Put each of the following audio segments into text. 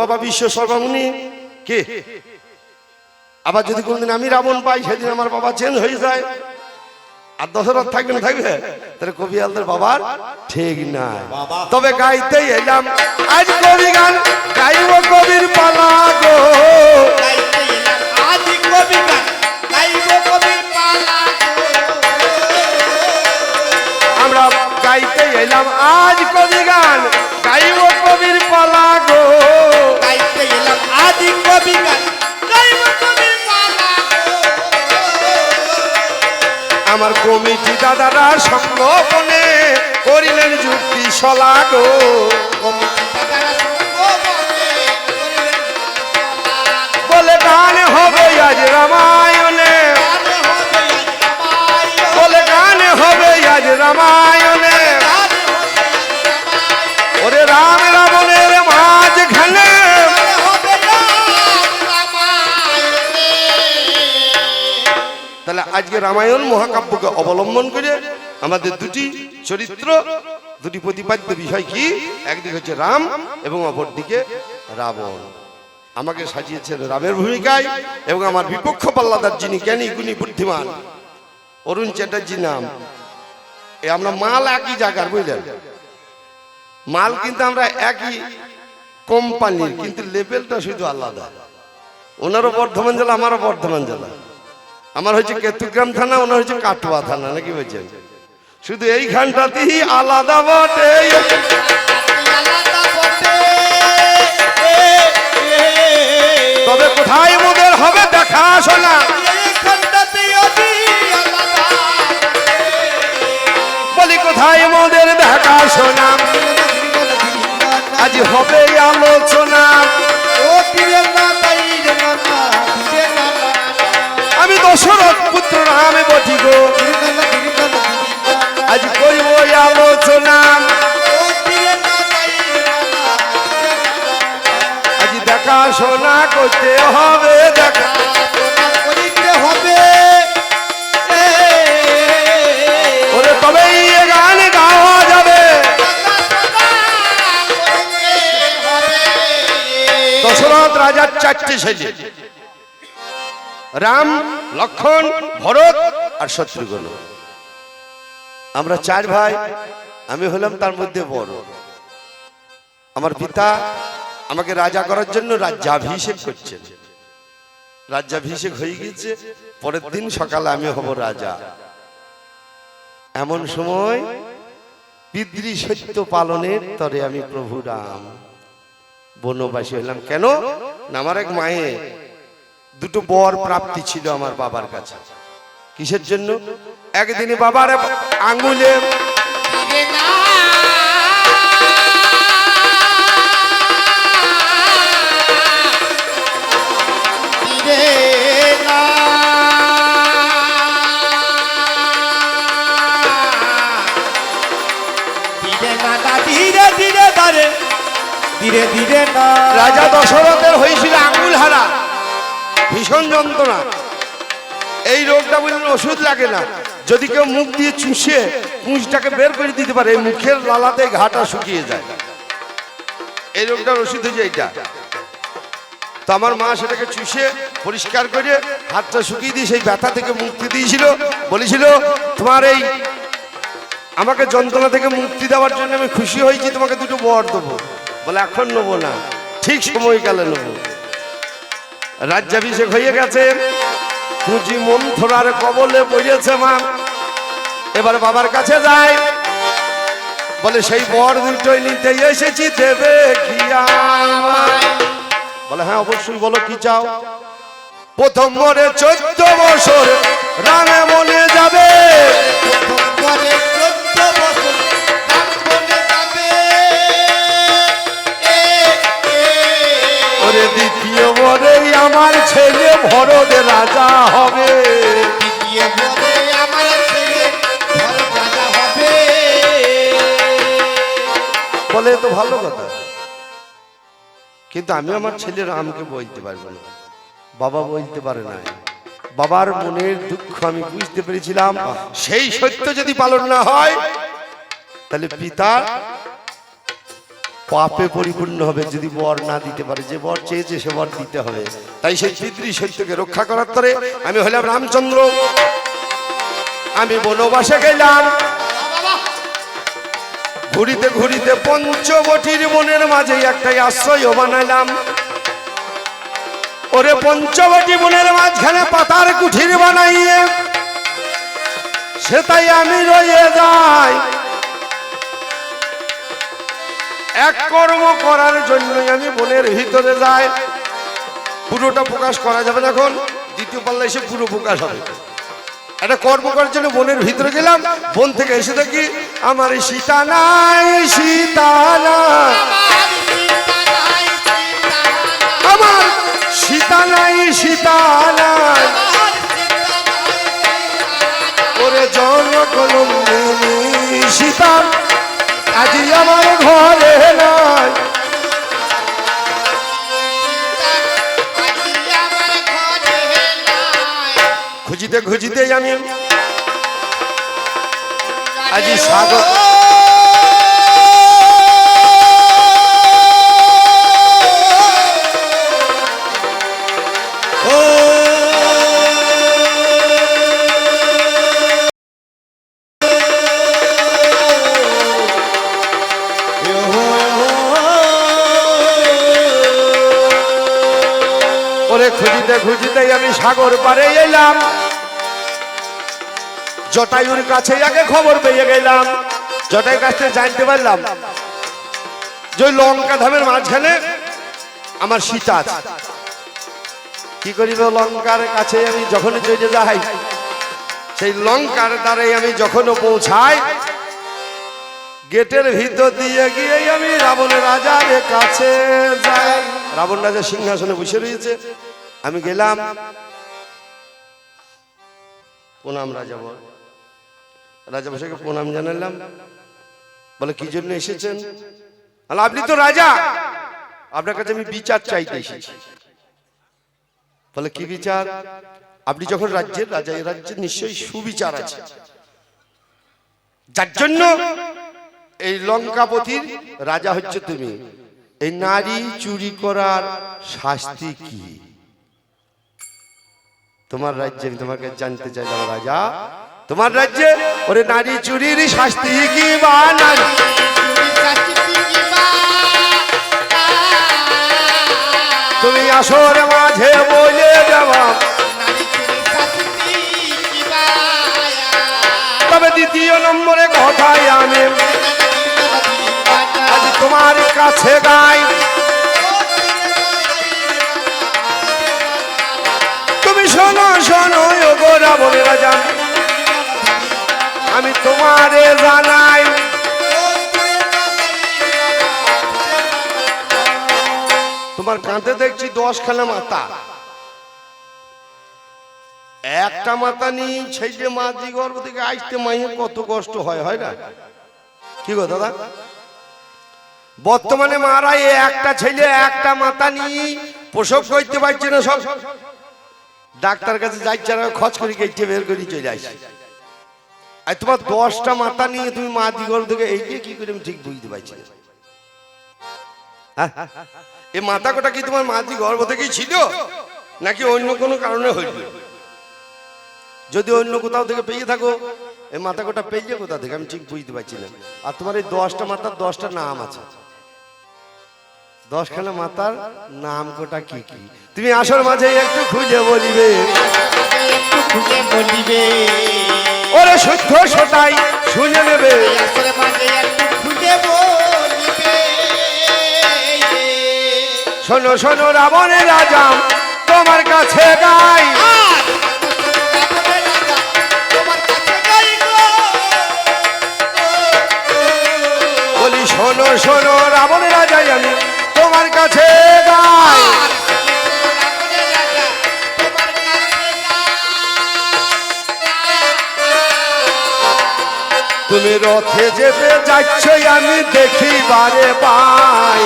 বাবা বিশ্ব সর্বামুনি কে? আবার যদি কোনদিন আমি রাবণ পাই, সেদিন আমার বাবা চেঞ্জ হয়ে যায়। আর দশরথ থাকবে না, থাকবে? তাহলে কবি আলদের বাবার ঠিক নাই। তবে গাইতেই এলাম আজ কবি গান গাইব কবির পালা গো। আদি কবি গান গাইব কবির গাইতে এলাম। আজ কবি গান গাইব কবির পালা গো। গাইতে এলাম আদি কবি গান গাইব কবির পালা আমার কমিটি দাদারা সংগোপনে করিলেন যুক্তি সলা গো। বলে গান হবে আজ রামায়ণ। বলে গান হবে আজ রামায়ণে। আজকে রামায়ণ মহাকাব্যকে অবলম্বন করে আমাদের দুটি চরিত্র, দুটি প্রতিপাদ্য বিষয় কি? একদিকে হচ্ছে রাম এবং অপরদিকে রাবণ। আমাকে সাজিয়েছেন রামের ভূমিকায় এবং আমার বিপক্ষ পাল্লাদার যিনি জ্ঞানী, গুণী, বুদ্ধিমান, অরুণ চ্যাটার্জি নাম। এ আমরা মাল একই জায়গার, বুঝলেন? মাল কিন্তু আমরা একই কোম্পানির, কিন্তু লেভেলটা শুধু আলাদা। ওনারও বর্ধমান জেলা, আমারও বর্ধমান জেলা। আমার হচ্ছে কেতুগ্রাম থানা, ওনার হচ্ছে কাটোয়া থানা, নাকি বলছেন শুধু এইখানটাতেই আলাদা বটে আলাদা বটে। তবে কোথায় মোদের হবে দেখা শোনা। বলি কোথায় মোদের দেখা শোনা। আজ হবে আলোচনা। দশরথ পুত্র রামে বটি গো তীরের না না, তীরের না না, তীরের না না। আজ করিব আলোচনা। আজ দেখা শোনা করতে হবে দেখা। দশরথ রাজার চারটে ছেলে রাম লক্ষণ, ভরত আর শত্রুঘ্ন। আমরা চার ভাই, আমি হলাম তার মধ্যে বড়। আমার পিতা আমাকে রাজা করার জন্য রাজ্যাভিষেক করছেন। রাজ্যাভিষেক হয়ে গিয়েছে, পরের দিন সকালে আমি হব রাজা। এমন সময় পিতৃ সত্য পালনের তরে আমি প্রভু রাম বনবাসী হলাম। কেন? আমার এক মায়ে দুটো বর প্রাপ্তি ছিল আমার বাবার কাছে। কিসের জন্য? একদিনে বাবার না, ধীরে ধীরে ধীরে ধীরে। রাজা দশরথের হয়েছিল আঙ্গুল হারা ভীষণ যন্ত্রণা। এই রোগটা বললেন ওষুধ লাগে না। যদি কেউ মুখ দিয়ে চুষে পুঁজটাকে বের করে দিতে পারে, এই মুখের লালাতে ঘাটা শুকিয়ে যায়। এই রোগটার ওষুধ হচ্ছে এইটা। তো আমার মা সেটাকে চুষে পরিষ্কার করে হাতটা শুকিয়ে দিয়ে সেই ব্যথা থেকে মুক্তি দিয়েছিল। বলেছিল, তোমার এই আমাকে যন্ত্রণা থেকে মুক্তি দেওয়ার জন্য আমি খুশি হয়েছি, তোমাকে দুটো বর দেবো। বলে, এখন নেব না, ঠিক সময়কালে নেব। রাজ্যাভিষেক হয়ে গেছে। পুঁজি মন্থরার কবলে পড়েছে মা। এবার বাবার কাছে যায়। বলে, সেই বর দুটোই নিতে এসেছি, দেবে বলে হ্যাঁ অবশ্যই বলো, কি চাও? প্রথম মরে চোদ্দ বছর রাঙে ভরত রাজা হবে। ভরত রাজা হবে। বলে তো ভালো কথা। কিন্তু আমি আমার ছেলে রামকে বলতে পারব না। বাবা বলতে পারে না। বাবার মনের দুঃখ আমি বুঝতে পেরেছিলাম। সেই সত্য যদি পালন না হয় তাহলে পিতা পাপে পরিপূর্ণ হবে যদি বর না দিতে পারে। যে বর চেয়েছে, সে বর দিতে হবে। তাই সেই পিতৃ সত্যকে রক্ষা করার তরে আমি হলাম রামচন্দ্র। আমি বনবাসে গেলাম। ঘুরিতে ঘুরিতে পঞ্চবটির বনের মাঝে একটাই আশ্রয় বানালাম। ওরে পঞ্চবটি বনের মাঝখানে পাতার কুঠির বানাইয়ে, সেটাই আমি রয়ে যাই। এক কর্ম করার জন্যই আমি বনের ভিতরে যাই। পুরোটা প্রকাশ করা যাবে না এখন, দ্বিতীয় পাল্লা এসে পুরো প্রকাশ হবে। একটা কর্ম করার জন্য বনের ভিতরে গেলাম বন থেকে এসে দেখি আমার সীতা নাই সীতা নাই। আমার সীতা নাই সীতা নাই। ওরে জন কলম সীতা। আজি আমার ঘরে নাই। খুঁজিতে খুঁজিতে আমি আজি সাগর খুঁজিতে খুঁজিতে আমি সাগর পারে এলাম। জটায়ুর কাছে আগে খবর পেয়ে গেলাম। জটায়ুর কাছে জানতে পারলাম যে লঙ্কা ধামের মাঝখানে আমার সীতা কি করিব লঙ্কার কাছে আমি যখন চলে যাই, সেই লঙ্কার দ্বারাই আমি যখন পৌঁছাই, গেটের ভিতর দিয়ে গিয়ে আমি রাবণ রাজার কাছে যাই। রাবণ রাজা সিংহাসনে বসে রয়েছে। আমি গেলাম। প্রণাম রাজা বল। রাজা বসাকে প্রণাম জানালাম। বলে, কি জন্য এসেছেন? আপনি তো রাজা। আপনার কাছে আমি বিচার চাইতে এসেছি। বলে, কি বিচার? আপনি যখন রাজ্যের রাজা এই রাজ্যে নিশ্চয়ই সুবিচার আছে। যার জন্য এই লঙ্কাপতির রাজা হচ্ছে তুমি। এই নারী চুরি করার শাস্তি কি? তোমার রাজ্যে আমি তোমাকে জানতে চাইলাম রাজা? তোমার রাজ্যে ওরে নারী চুরির শাস্তি কি বা নারী তুমি মাঝে বলে দেওয়া তবে দ্বিতীয় নম্বরে কথাই আমি তোমার কাছে গাই। শোনো শোনো গোরা বলে রাজা। আমি তোমারে জানাই। তোমার কাঁধে দেখছি দশখানা মাথা। একটা মাথা নিয়ে ছেলে মাঝি গর্ভ থেকে আসতে মাইয়ে কত কষ্ট হয় হয় না? কি গো দাদা? বর্তমানে মারা একটা ছেলে, একটা মাথা নিয়ে প্রসব করতে পারছে না সব। ডাক্তার কাছে যাইছে না খচ করে কেটে বের করে, চলে আসে। আর তোমার দশটা মাথা নিয়ে তুমি মা দিগল থেকে এই যে কি করে আমি ঠিক বুঝতে পারছি হ্যাঁ? এই মাথা কোটা কি তোমার মাতৃ গর্ভ থেকেই ছিল? নাকি অন্য কোনো কারণে হইল? যদি অন্য কোথাও থেকে পেয়ে থাকো এই মাথা কোটা পেয়ে কোথা থেকে? আমি ঠিক বুঝতে পারছি না। আর তোমার এই দশটা মাথার দশটা নাম আছে। দশখানা মাতার নাম কোটা কি কি? তুমি আসর মাঝে একটু খুঁজে বলিবে। ওরে শুদ্ধ সোটাই শুনে নেবে। শোনো শোনো রাবণের রাজা, তোমার কাছে গাই। বলি, শোনো শোনো রাবণের কাছে তুমি রথে যেতে যাচ্ছ, আমি দেখি বারে পাই!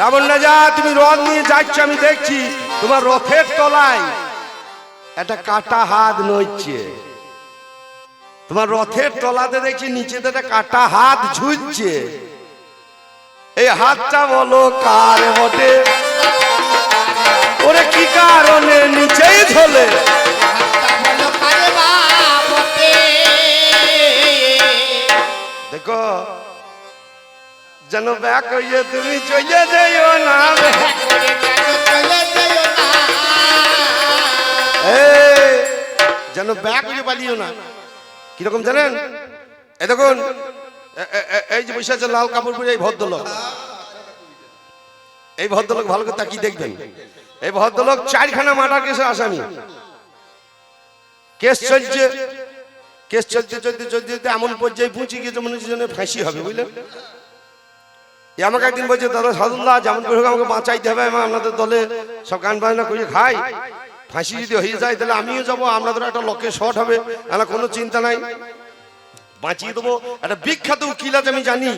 রাবণ রাজা তুমি রথ নিয়ে যাচ্ছ, আমি দেখছি তোমার রথের তলায় একটা কাটা হাত নইছে তোমার রথের তলাতে দেখছি নিচেতে একটা কাটা হাত ঝুলছে। এই হাতটা বলো কার বটে? ওরে কি কারণে নিচেই ঝোলে? দেখো, যেন ব্যাক হইয়ে তুমি চলে যাইও না। যেন ব্যাক হয়ে পালিও না। কীরকম জানেন? দেখুন, এ- এ- এই যে বসে আছে লাল কাপড় পরে এই ভদ্রলোক। এই ভদ্রলোক ভালো করে তাকিয়ে দেখবেন। এই ভদ্রলোক চারখানা মার্ডার কেসের আসামি। কেস চলছে, কেস চলতে চলতে চলতে চলতে এমন পর্যায়ে পৌঁছে গিয়েছে মনে হচ্ছে ফাঁসি হবে, বুঝলেন? আমাকে একদিন বলছে, দাদা সাধুল্লাহ যেমন করে আমাকে বাঁচাইতে হবে আমি আপনাদের দলে সব গান বাজনা করে খাই। ফাঁসি যদি হয়ে যায়, তাহলে আমিও যাব আপনাদের একটা লক্ষ্যে শর্ট হবে আমার কোনো চিন্তা নাই। বাঁচিয়ে দেবো। একটা বিখ্যাত উকিল আছে, আমি জানি।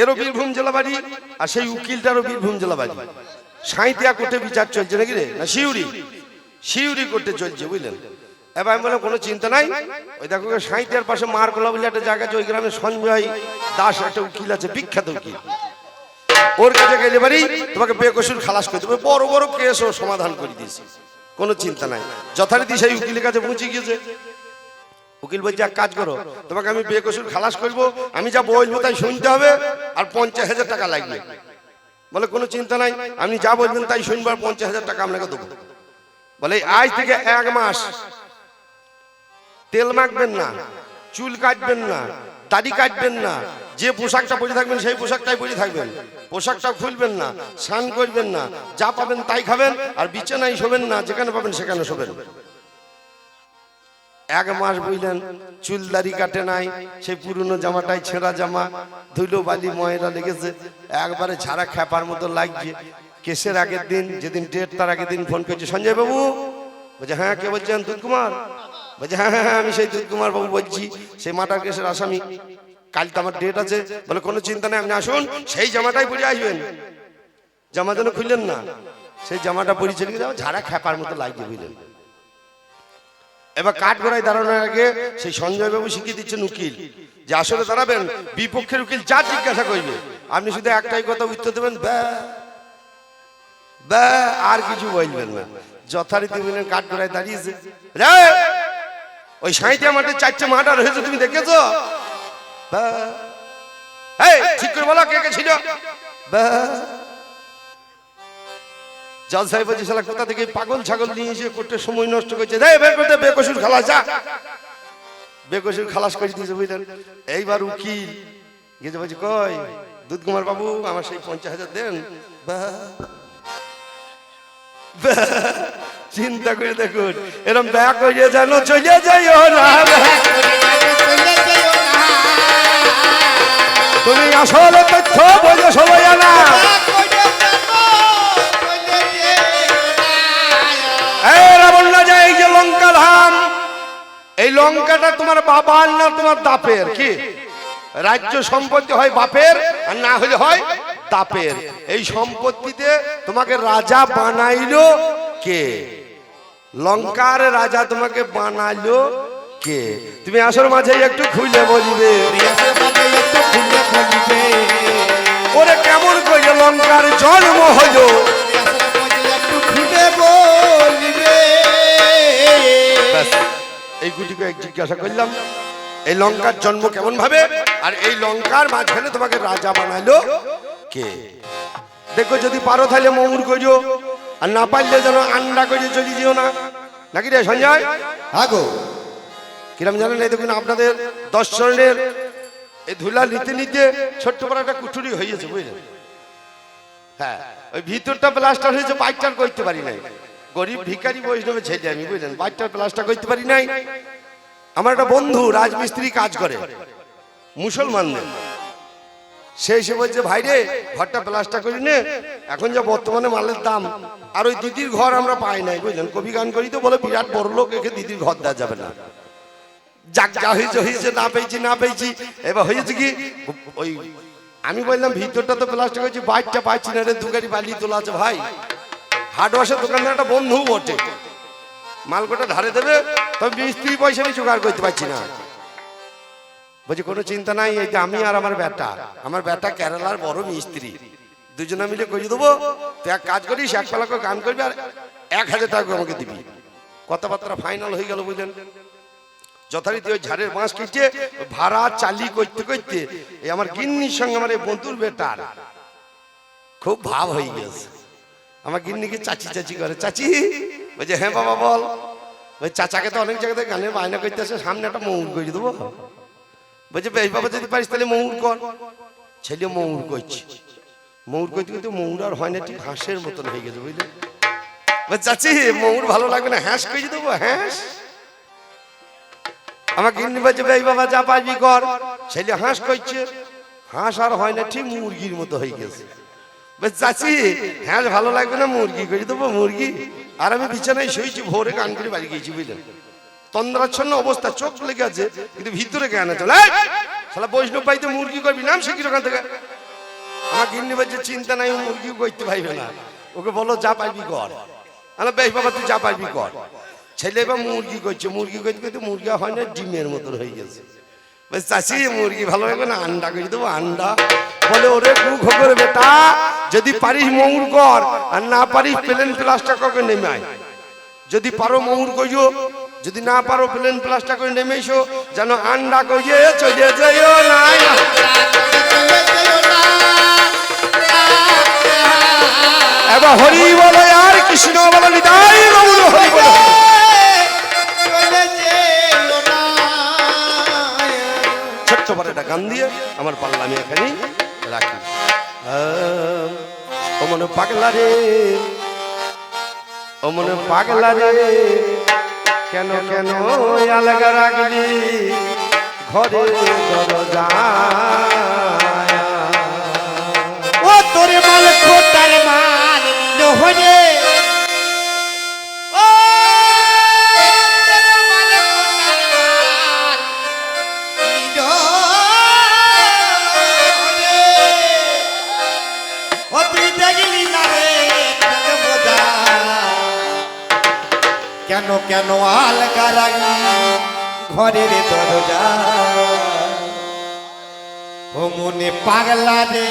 এরও বীরভূম জেলা বাড়ি আর সেই উকিলটারও বীরভূম জেলা বাড়ি সাঁইতিয়া কোর্টে বিচার চলছে নাকি রে? না শিউরি শিউরি কোর্টে চলছে, বুঝলেন? এবার আমি কোনো চিন্তা নাই? ওই দেখো সাঁইতিয়ার পাশে মারকোলা বলে একটা জায়গা আছে, ওই গ্রামে সঞ্জয় দাস একটা উকিল আছে, বিখ্যাত উকিল। ওর কাছে গেলে বাড়ি তোমাকে বেকসুর খালাস করে দেবে। বড় বড় কেস ও সমাধান করে দিয়েছে। কোনো চিন্তা নাই। যথারীতি সেই উকিলের কাছে পৌঁছে গিয়েছে। উকিল বলছে, এক কাজ করো, তোমাকে আমি বেকসুর খালাস করব, আমি যা বলব তাই শুনতে হবে, আর পঞ্চাশ হাজার টাকা লাগবে। বলে, কোনো চিন্তা নাই, আপনি যা বলবেন তাই শুনব, আর পঞ্চাশ হাজার টাকা আপনাকে দেবো। বলে, আজ থেকে এক মাস তেল মাখবেন না, চুল কাটবেন না, দাড়ি কাটবেন না যে পোশাকটা পরে থাকবেন সেই পোশাকটাই পরে থাকবেন। পোশাকটা খুলবেন না স্নান করবেন না যা পাবেন তাই খাবেন আর বিছানায় শোবেন না যেখানে পাবেন সেখানে শোবেন। এক মাস বুঝলেন চুল দাড়ি কাটে নাই সেই পুরনো জামাটাই ছেঁড়া জামা ধুলো বালি ময়রা লেগেছে। একবারে ছাড়া খ্যাপার মতো লাগছে। কেসের আগের দিন যেদিন ডেট তার আগের দিন ফোন করছে সঞ্জয় বাবু? বলছে হ্যাঁ কে বলছেন? দুধ কুমার বলছে হ্যাঁ হ্যাঁ হ্যাঁ, আমি সেই দুধ কুমার বাবু বলছি। সেই মাটার কেসের আসামি। কাল তো আমার ডেট আছে। বলে, কোনো চিন্তা নেই, আপনি আসুন, সেই জামাটাই পরে আসবেন। জামা যেন খুললেন না। সেই জামাটা পরে চলে গেছে ঝাড়া খ্যাপার মতো লাগিয়ে বুঝলেন এবার কাঠ গড়ায় দাঁড়ানোর আগে সেই সঞ্জয় বাবু শিখিয়ে দিচ্ছেন উকিল, যে আসলে দাঁড়াবেন, বিপক্ষের উকিল যা জিজ্ঞাসা করবে। আপনি শুধু একটাই কথা উত্তর দেবেন, ব্যা ব্যা, আর কিছু বলবেন না। যথারীতি বললেন, কাঠ গড়ায় দাঁড়িয়েছে। ওই সাঁইতিয়া মাঠে চারটে মার্ডার হয়েছে, তুমি দেখেছ। পাগল ছাগল নিয়ে এসে করতে সময় নষ্ট করছে? বেকসুর খালাস, যা। বেকসুর খালাস করে দিয়েছে, বুঝলেন? এইবার উকিল গেছে, বলছে, কই দুধ কুমার বাবু, আমার সেই পঞ্চাশ হাজার দেন। চিন্তা করে দেখুন, এরম ব্যাক হয়ে যেন চলে যাইও না তুমি আসলে তথ্য বোঝো সবাই না করে যেন চলে যেও না এই যে এই লঙ্কাটা তোমার বাবার না তোমার দাপের? কি? রাজ্য সম্পত্তি হয় বাপের আর না হলে হয় তাপের এই সম্পত্তিতে তোমাকে রাজা বানাইলো কে? লঙ্কার রাজা তোমাকে বানাইলো কে তুমি আসর মাঝে একটু খুলে বলিবে ওরে কেমন করে লঙ্কার জন্ম ব্যাস, এই গুটিকে এক জিজ্ঞাসা করলাম এই লঙ্কার জন্ম কেমন ভাবে? আর এই লঙ্কার মাঝখানে তোমাকে রাজা বানালো কে? দেখো যদি পারো তাহলে মমুর করিও আর না পারলে যেন আন্ডা করে চলে যেও না। নাকি রে সঞ্জয়? আগো কিরম জানেন? এই দেখুন আপনাদের দর্শনের এই ধুলা নিতে নিতে ছোট্ট বড় একটা কুঠুরি হয়েছে, বুঝলেন? হ্যাঁ ওই ভিতরটা প্লাস্টার হয়েছে বাইকটার করতে পারি নাই। গরিব ভিখারি বৈষ্ণবের ছেলে আমি, বুঝলেন? বাইকটার প্লাস্টার করতে পারি নাই। আমার একটা বন্ধু রাজমিস্ত্রি কাজ করে, মুসলমানদের। সে এসে বলছে, ভাই রে, ঘরটা প্লাস্টার করি নে, এখন যা বর্তমানে মালের দাম, আর ওই দিদির ঘর আমরা পাই নাই, বুঝলেন? কবি গান করি তো বলে, বিরাট বড় লোক একে দিদির ঘর দেওয়া যাবে না। যাক, যা হয়েছে হয়েছে, না পেয়েছি না পেয়েছি। এবার হয়েছে কি? ওই, আমি বললাম, ভিতরটা তো প্লাস্টিক হয়েছে বাইকটা পাইছি না রে, দু গাড়ি বালি তোলা আছে ভাই। হার্ডওয়াশের দোকানদার একটা বন্ধু বটে। মালকোটা ধারে দেবে, তবে মিস্ত্রি পয়সা আমি জোগাড় করতে পারছি না। বলছি, কোনো চিন্তা নাই, এই যে আমি আর আমার বেটা আমার বেটা কেরালার বড় মিস্ত্রি। দুজনে মিলে করে দেবো। তুই এক কাজ করিস এক পালা করে গান করবি আর এক হাজার টাকা আমাকে দিবি। কথাবার্তা ফাইনাল হয়ে গেল, বুঝলেন? যথারীতি ওই ঝাড়ের বাঁশ কেটে ভাড়া চালি করতে করতে এই আমার গিন্নির সঙ্গে আমার এই বন্ধুর বেটার খুব ভাব হয়ে গেছে আমার গিন্নিকে চাচি চাচি করে, চাচি, বলছে হ্যাঁ বাবা, বল। ওই চাচাকে তো অনেক জায়গাতে গানের বায়না করতে আসে, সামনে একটা মৌর করে দেবো। বলছে, বেশ বাবা, যদি পারিস তাহলে মৌর কর। ছেলে মৌর করছে। মৌর করতে করতে মৌর আর হয় না, ঠিক হাঁসের মতন হয়ে গেছে, বুঝলি? চাচি মৌর ভালো লাগবে না হ্যাঁস করে দেবো হ্যাঁস আমার গিন্নি বলছে বাবা যা পারবি কর। ছেলে হাঁস করছে হাঁস আর হয় না, ঠিক মুরগির মতো হয়ে গেছে। বেশ চাচি হ্যাঁ ভালো লাগবে না, মুরগি করে দেবো, মুরগি? আর আমি বিছানায় শুয়েছি ভোরে গান করে বাড়ি গিয়েছি, বুঝলেন? তন্দ্রাচ্ছন্ন অবস্থা, চোখ লেগে আছে, কিন্তু ভিতরে জ্ঞান আছে! শালা বৈষ্ণব পাইতে মুরগি করবি, নাম শিখি ওখান থেকে? আমার গিন্নি বলছে চিন্তা নাই, ও মুরগিও করতে পারবে না। ওকে বলো, যা পারবি কর। আমার বেশ বাবা, তুই যা পারবি কর। ছেলে এবার মুরগি করছে, মুরগি করতে করতে মুরগি হয় না, ডিমের মতন হয়ে গেছে। চাষি মুরগি ভালো লাগবে না, আন্ডা করে দেবো, আন্ডা। বলে, ওরে গু খবর বেটা, যদি পারিস মৌর কর, আর না পারিস প্লেন প্লাস্টার করে নেমে আয় যদি পারো মৌর কইও, যদি না পারো প্লেন প্লাস্টার করে নেমে এসো যেন আন্ডা কইয়ে চলে যাইও না এবার হরি বলো, আর কৃষ্ণ আমার পাল্লা আমি এখানে রাখি। অমন মনে পাগলা রে ও মনে পাগলা রে কেন কেন আলগা রাখলি? ঘরে দরজা কেন কেন আলগা রাগি ঘরের দরজা। ও মনে পাগলা রে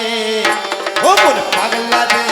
ও মনে পাগলা রে।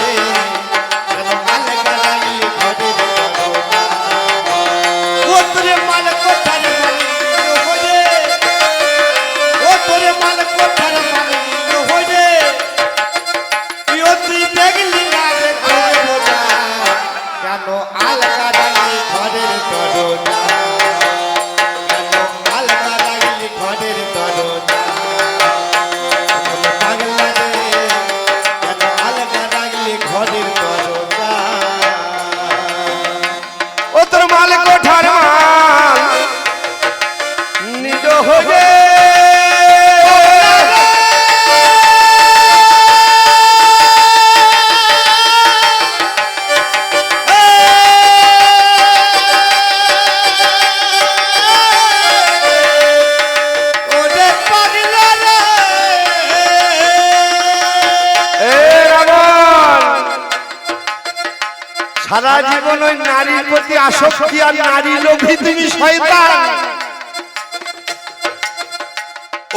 সারা জীবন ওই নারীর প্রতি আসক্তি আর নারী লোভী তুমি শয়তান।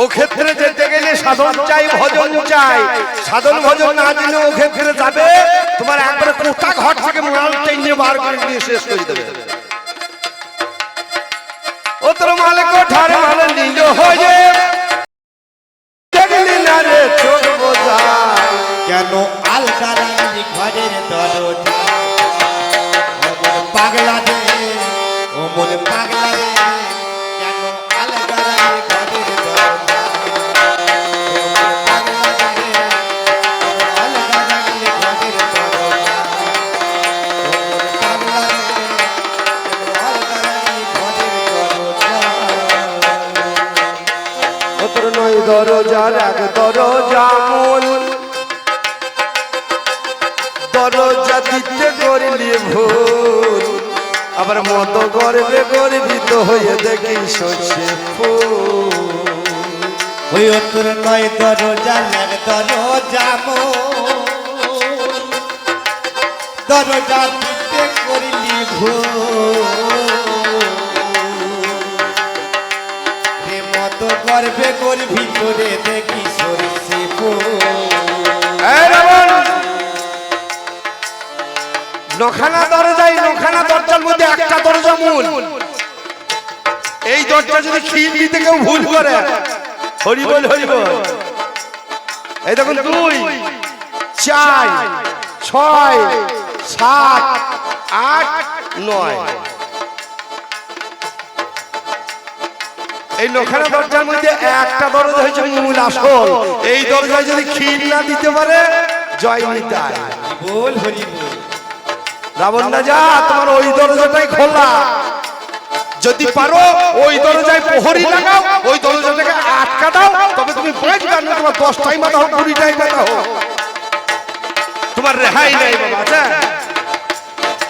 ও ক্ষেত্রে যেতে গেলে সাধন চাই, ভজন চাই। সাধন ভজন না দিলে ও ক্ষেত্রে যাবে। তোমার একবারে কোটা ঘর থেকে মাল টেনে বার করে নিয়ে শেষ করে দেবে। ও তোর মালে কোঠার মাল নিজ হয়ে। পাগলা দে ও মন পাগলা রে ফুল। ওই তোর নয় দরজা লাগ দরজা মো দরজা দিতে করিলি ভুল প্রেম তো করবে গোর ভিতরে দেখি সরষে নখানা দরজায় নখানা দরজার মধ্যে একটা দরজা মূল। দরজা যদি খিল দিতে কেউ ভুল করে। হরি বল হরি বল। এই দেখুন দুই চার ছয় সাত আট নয়। এই নখানা দরজার মধ্যে একটা দরজা হয়েছে মূল আসল। এই দরজায় যদি খিল না দিতে পারে জয় নিতায় বল হরি বল। রাবণ রাজা তোমার ওই দরজাটাই খোলা। যদি পারো ওই দরজায় প্রহরী লাগাও। ওই দরজাটাকে আটকা দাও। তবে তুমি বাঁচবে না তোমার দশটাই মাথা হোক কুড়িটাই মাথা হোক। তোমার রেহাই নেই বাবা আচ্ছা।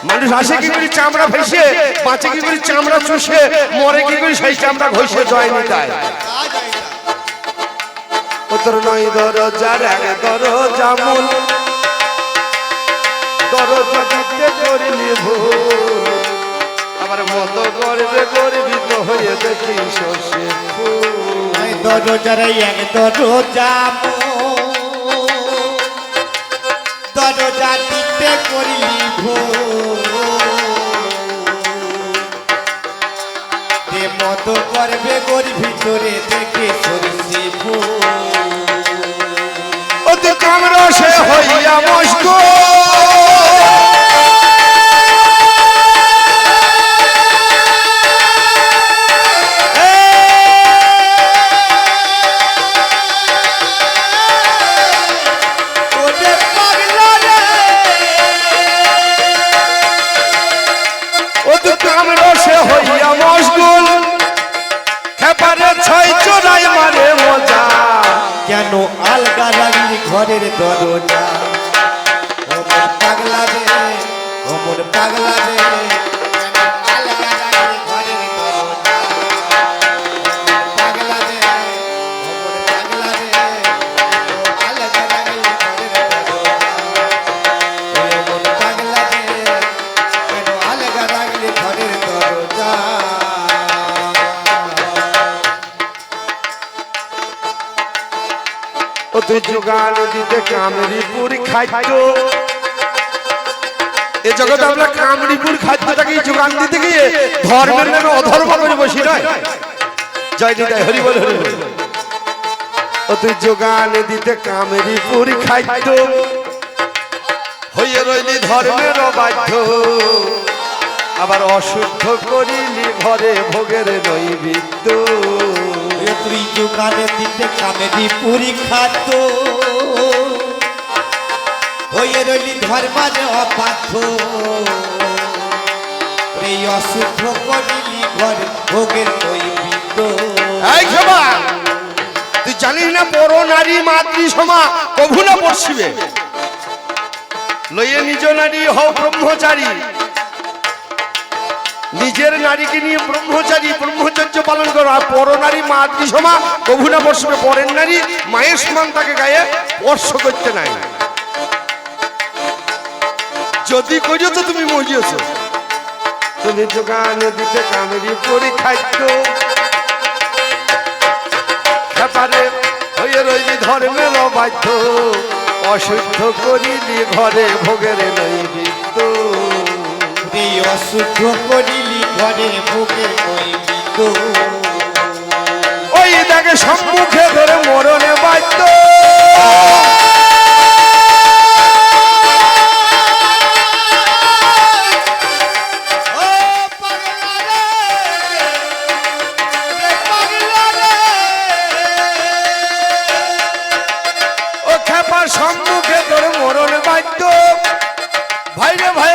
মানুষ আসে কি করে চামড়া ফেসে বাঁচে কি করে চামড়া চুষে মরে কি করে সেই চামড়া ঘষে জয় নিতায় উত্তর নয় দরজার এক দরজা মূল। দরজা দিতে করিনি ভুল। আবার মত করবে গর্বিত হয়ে দেখি শস্যে ফুল এই দরজার এক দরজা দরজা দিতে করিলি যে মত করবে গোর ভিতরে দেখে সরষে ফুল অতি কামরা সে হইয়া মস্ক আলগা লাগলি ঘরের দরজা। ওমর পাগলা রে মন পাগলা রে যোগান দিতে কামরিপুর খাদ্য। এ জগতে আমরা কামরিপুর খাদ্যটাকে যোগান দিতে গিয়ে ধর্মের নামে অধর্ম করে বসি জয় হরি বল হরি বল। অতি যোগান দিতে হইয়ে রইলি ধর্মের বাধ্য আবার অশুদ্ধ করিলি ঘরে ভোগের নৈবিদ্য। তুই দোকানে দিতে কামেরি পুরি খাদ্য। হয়ে রইলি ধর্মারে অবাধ্য। এই অশুদ্ধ করিলি ঘর ভোগের তুই জানিস না বড় নারী, মাতৃ, সমা, কভু না পড়ছিবে লইয়ে নিজ নারী হও ব্রহ্মচারী। নিজের নারীকে নিয়ে ব্রহ্মচারী, ব্রহ্মচর্য পালন করো। আর পর নারী মাতৃ সমা কভু না পড়ছিবে পরের নারী মায়ের সমান তাকে গায়ে স্পর্শ করতে নাই। যদি করিও তো তুমি মরিয়েছ। তুমি যোগান দিতে কামেরি পরীক্ষায় খেপারে হয়ে রইলি ধর্মের অবাধ্য। অশুদ্ধ করিলি ঘরে ভোগের এই অশুদ্ধ করিলি ঘরে ভোগের ওই দেখে সম্মুখে ধরে মরণে বাধ্য। সম্মুখে ধরে মরণে বাধ্য। ভাইরে ভাই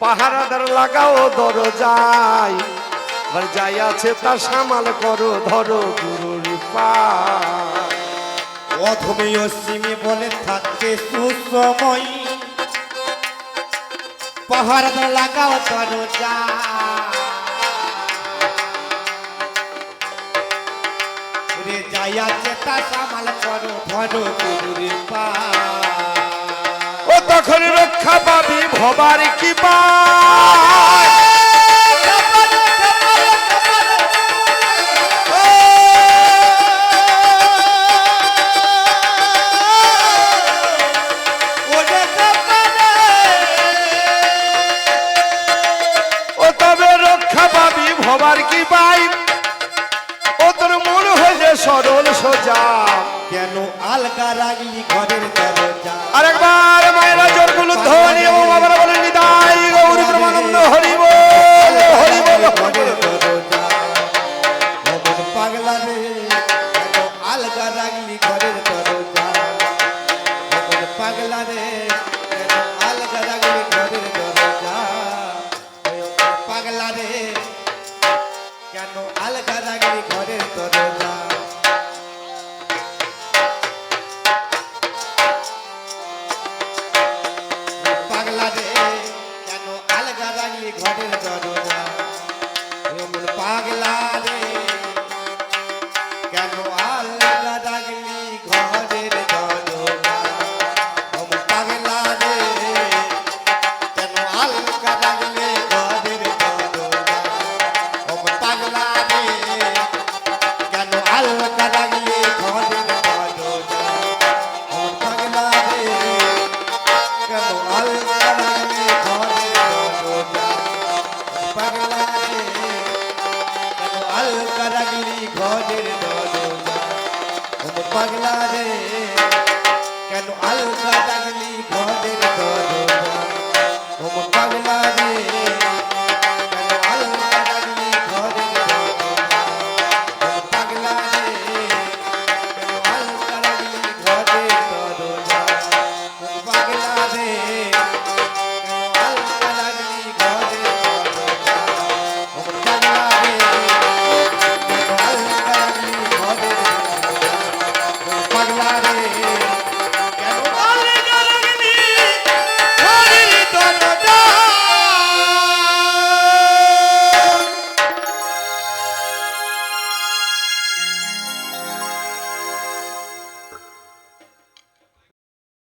পাহারাদার লাগাও দরজায়। আর যাই আছে তা সামাল করো, ধরো গুরুর পা অসীমে বলে থাকতে সুসময়। তো লাগাও দরজা রে যাই আছে তা সামাল করো, ধরো গুরুর পা তখন রক্ষা পাবি ভবার কি পা আলগা রাগলি ঘরের দরজা। আরেকবার মায়েরা জোরগুলো ধ্বনি এবং বাবারা বলেন নিদাই গৌরী প্রমানন্দ হরি বল হরি বল। ঘরের দরজা। পাগলা রে আলগা রাগলি ঘরের দরজা। পাগলা রে আলগা রাগলি ঘরের দরজা। ওম পাগলা রে, কেন আল কারাগিরি ঘরের দরজা? ওম পাগলা রে।